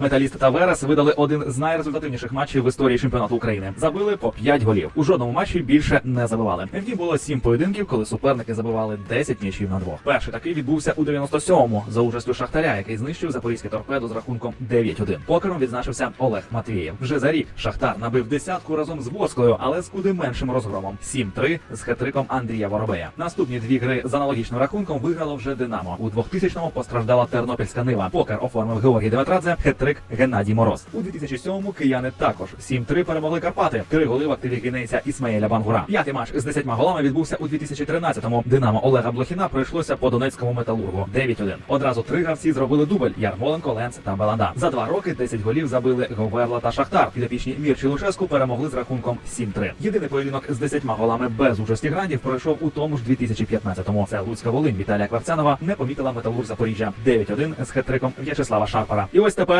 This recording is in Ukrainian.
Металіст та Верес видали один з найрезультативніших матчів в історії чемпіонату України. Забили по 5 голів. У жодному матчі більше не забивали. Втім, було 7 поєдинків, коли суперники забивали 10 м'ячів на двох. Перший такий відбувся у 97-му за участю Шахтаря, який знищив запорізьке торпедо з рахунком 9-1. Покером відзначився Олег Матвієв. Вже за рік Шахтар набив десятку разом з Ворсклою, але з куди меншим розгромом 7-3 з хетриком Андрія Воробея. Наступні дві гри з аналогічним рахунком виграло вже Динамо. У 2000-му постраждала Тернопільська Нива. Покер оформив Георгій Деметрадзе, хетрик Геннадій Мороз. У 2007-му кияни також 7-3 перемогли Карпати. Три голи в активі гвінейця Ісмаїля Бангура. П'ятий матч з 10 голами відбувся у 2013-му. Динамо Олега Блохіна пройшлося по Донецькому металургу. 9-1. Одразу три гравці зробили дубль: Ярмоленко, Ленц та Баланда. За два роки 10 голів забили Говерла та Шахтар. Підопічні Мірчі Луческу перемогли з рахунком 7-3. Єдиний поєдинок з 10 голами без участі грандів пройшов у тому ж 2015-му. Це Луцька Волинь Віталія Кварцянова не помітила металург Запоріжжя 9-1 з хетриком В'ячеслава Шарпара. І ось тепер